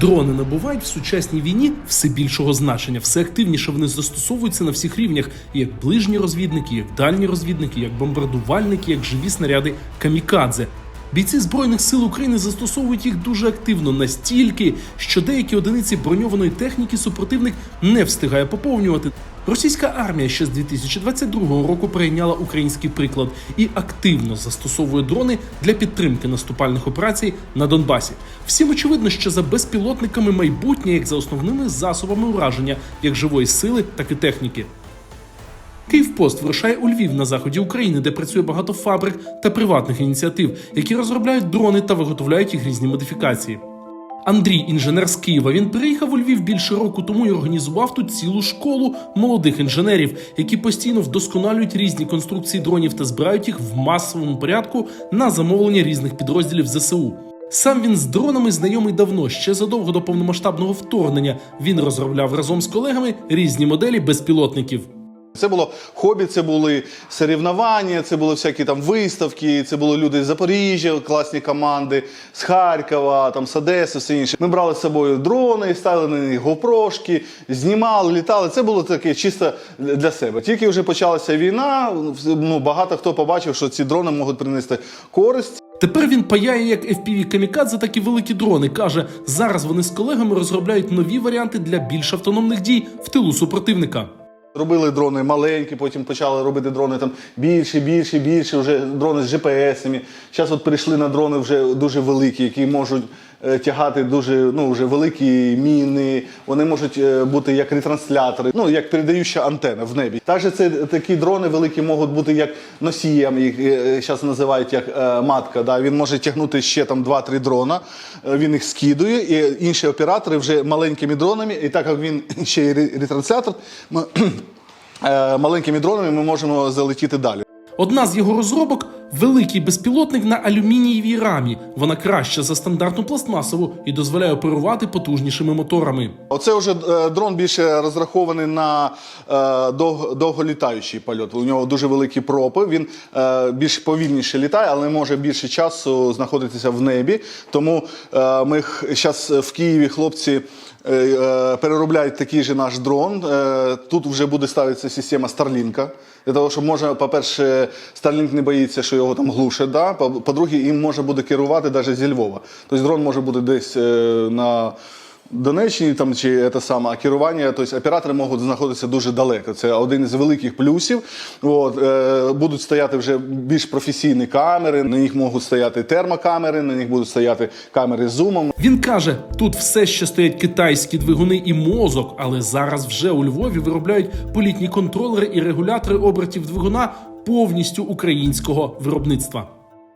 Дрони набувають в сучасній війні все більшого значення. Все активніше вони застосовуються на всіх рівнях, як ближні розвідники, як дальні розвідники, як бомбардувальники, як живі снаряди камікадзе. Бійці збройних сил України застосовують їх дуже активно настільки, що деякі одиниці броньованої техніки супротивник не встигає поповнювати. Російська армія ще з 2022 року прийняла український приклад і активно застосовує дрони для підтримки наступальних операцій на Донбасі. Всім очевидно, що за безпілотниками майбутнє, як за основними засобами ураження, як живої сили, так і техніки. Київпост вирушає у Львів на заході України, де працює багато фабрик та приватних ініціатив, які розробляють дрони та виготовляють їх різні модифікації. Андрій, інженер з Києва, він приїхав у Львів більше року тому і організував тут цілу школу молодих інженерів, які постійно вдосконалюють різні конструкції дронів та збирають їх в масовому порядку на замовлення різних підрозділів ЗСУ. Сам він з дронами знайомий давно, ще задовго до повномасштабного вторгнення. Він розробляв разом з колегами різні моделі безпілотників. Це було хобі, це були соревнування, це були всякі там виставки, це були люди з Запоріжжя, класні команди, з Харкова, там з Одеси, все інше. Ми брали з собою дрони, ставили на них гоупрошки, знімали, літали. Це було таке чисто для себе. Тільки вже почалася війна. Ну багато хто побачив, що ці дрони можуть принести користь. Тепер він паяє як FPV камікадзе, так і великі дрони. каже, зараз вони з колегами розробляють нові варіанти для більш автономних дій в тилу супротивника. Робили дрони маленькі, потім почали робити дрони там більше, більше, більше, вже дрони з GPS-ами. Зараз от перейшли на дрони вже дуже великі, які можуть е, тягати дуже ну, вже великі міни. Вони можуть е, бути як ретранслятори, ну як передаюча антена в небі. Також це такі дрони великі можуть бути як носієм, їх зараз називають як е, матка. Да? Він може тягнути ще там 2-3 дрона. е, Він їх скидує, і інші оператори вже маленькими дронами, і так як він ще й ре- ретранслятор. Е, маленькими дронами ми можемо залетіти далі. Одна з його розробок великий безпілотник на алюмінієвій рамі. Вона краща за стандартну пластмасову і дозволяє оперувати потужнішими моторами. Оце вже е, дрон більше розрахований на е, дов- довголітаючий польот. У нього дуже великі пропи. Він більш повільніше літає, але може більше часу знаходитися в небі. Тому ми зараз в Києві хлопці. Е, е, Переробляють такий же наш дрон. Е, Тут вже буде ставитися система Starlink. Для того, щоб можна, по-перше, Starlink не боїться, що його там глушать. Да? По- По-друге, їм може буде керувати навіть зі Львова. Тобто дрон може бути десь на Донеччині там чи це саме, а керування, тобто оператори можуть знаходитися дуже далеко. Це один із великих плюсів. От, е, будуть стояти вже більш професійні камери, на них можуть стояти термокамери, на них будуть стояти камери з зумом. Він каже: тут все ще стоять китайські двигуни і мозок, але зараз вже у Львові виробляють політні контролери і регулятори обертів двигуна повністю українського виробництва.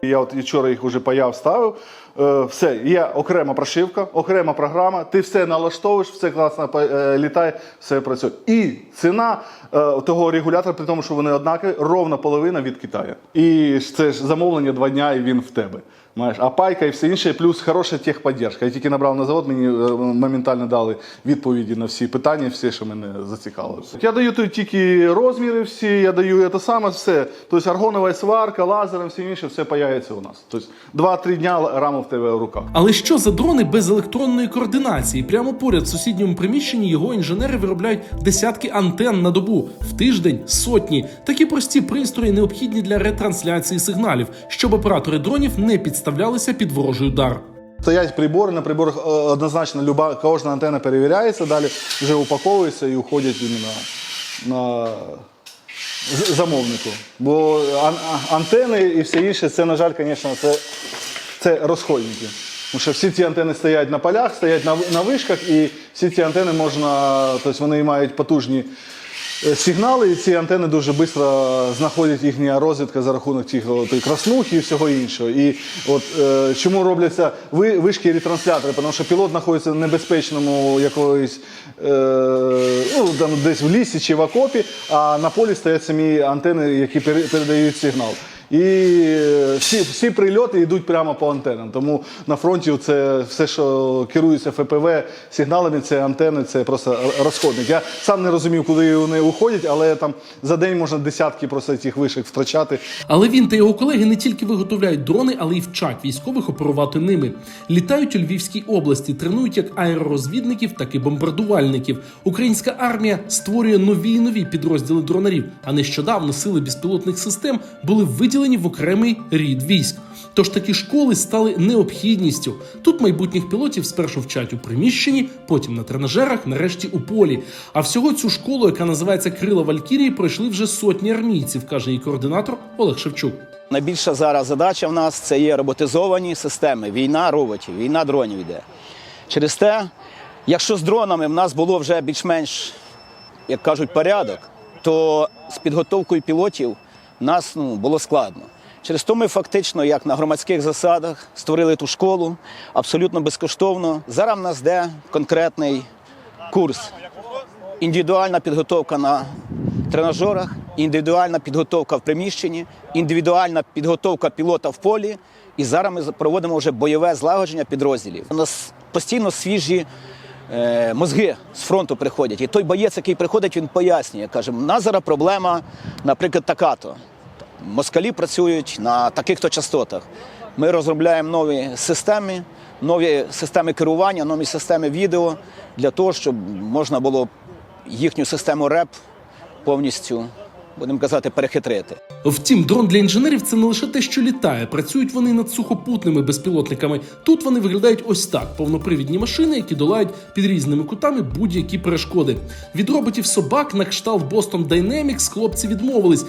Я от вчора їх вже паяв, ставив. Е, все, є окрема прошивка, окрема програма. Ти все налаштовуєш, все класно е, літає, все працює. І ціна е, того регулятора, при тому, що вони однакові, ровна половина від Китаю. І це ж замовлення два дня, і він в тебе. Маєш, а пайка і все інше, плюс хороша техподдержка. Я тільки набрав на завод, мені моментально дали відповіді на всі питання, всі, що мене зацікавили. Я даю тут тільки розміри всі, я даю це саме все. Тобто аргонова сварка, лазером, все інше, все паяється у нас. Тобто 2-3 дня рама в тебе в руках. Але що за дрони без електронної координації? Прямо поряд в сусідньому приміщенні його інженери виробляють десятки антенн на добу в тиждень сотні. Такі прості пристрої необхідні для ретрансляції сигналів, щоб оператори дронів не підставлялися під ворожий удар. Стоять прибори, на приборах е, однозначно люба, кожна антенна перевіряється, далі вже упаковується і уходять іменно на замовнику. Бо ан- антени і все інше, це, на жаль, звісно, це, це розходники. Тому що всі ці антени стоять на полях, стоять на, на вишках, і всі ці антени можна, тобто вони мають потужні е, сигнали, і ці антени дуже швидко знаходять їхня розвідка за рахунок тих о, краснухи і всього іншого. І от е, чому робляться ви, вишки ретранслятори? Тому що пілот знаходиться в небезпечному якоїсь е, ну, там, десь в лісі чи в окопі, а на полі стоять самі антени, які пере- передають сигнал. І е, всі, всі прильоти йдуть прямо по антенам. Тому на фронті це все, що керується ФПВ сигналами, це антени, це просто розходник. Я сам не розумів, куди вони уходять, але там за день можна десятки просто цих вишок втрачати. Але він та його колеги не тільки виготовляють дрони, але й вчать військових оперувати ними. Літають у Львівській області, тренують як аеророзвідників, так і бомбардувальників. Українська армія створює нові і нові підрозділи дронарів. А нещодавно сили безпілотних систем були виділені в окремий рід військ. Тож такі школи стали необхідністю. Тут майбутніх пілотів спершу вчать у приміщенні, потім на тренажерах, нарешті у полі. А всього цю школу, яка називається Крила Валькірії, пройшли вже сотні армійців, каже її координатор Олег Шевчук. Найбільша зараз задача в нас це є роботизовані системи. Війна роботів, війна дронів йде. Через те, якщо з дронами в нас було вже більш-менш, як кажуть, порядок, то з підготовкою пілотів нас ну, було складно. Через то ми фактично, як на громадських засадах, створили ту школу абсолютно безкоштовно. Зараз в нас йде конкретний курс індивідуальна підготовка на тренажерах, індивідуальна підготовка в приміщенні, індивідуальна підготовка пілота в полі. І зараз ми проводимо вже бойове злагодження підрозділів. У нас постійно свіжі мозги з фронту приходять. І той боєць, який приходить, він пояснює. Каже, у нас зараз проблема, наприклад, така-то. Москалі працюють на таких-то частотах. Ми розробляємо нові системи, нові системи керування, нові системи відео для того, щоб можна було їхню систему РЕП повністю, будемо казати, перехитрити. Втім, дрон для інженерів це не лише те, що літає. Працюють вони над сухопутними безпілотниками. Тут вони виглядають ось так: повнопривідні машини, які долають під різними кутами будь-які перешкоди. Від роботів собак на кшталт Boston Dynamics хлопці відмовились.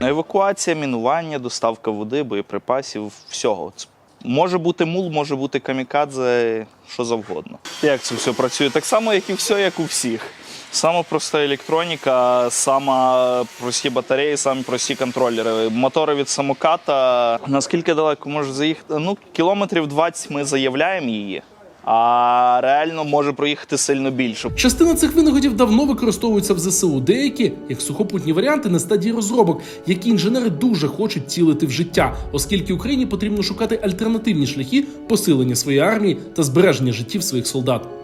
Евакуація, мінування, доставка води, боєприпасів, всього. Це Може бути мул, може бути камікадзе, що завгодно. Як це все працює? Так само, як і все, як у всіх. Сама проста електроніка, сама прості батареї, самі прості контролери. Мотори від самоката. Наскільки далеко може заїхати? Ну, кілометрів 20 ми заявляємо її, а реально може проїхати сильно більше. Частина цих винагодів давно використовується в ЗСУ. Деякі, як сухопутні варіанти, на стадії розробок, які інженери дуже хочуть цілити в життя, оскільки Україні потрібно шукати альтернативні шляхи посилення своєї армії та збереження життів своїх солдат.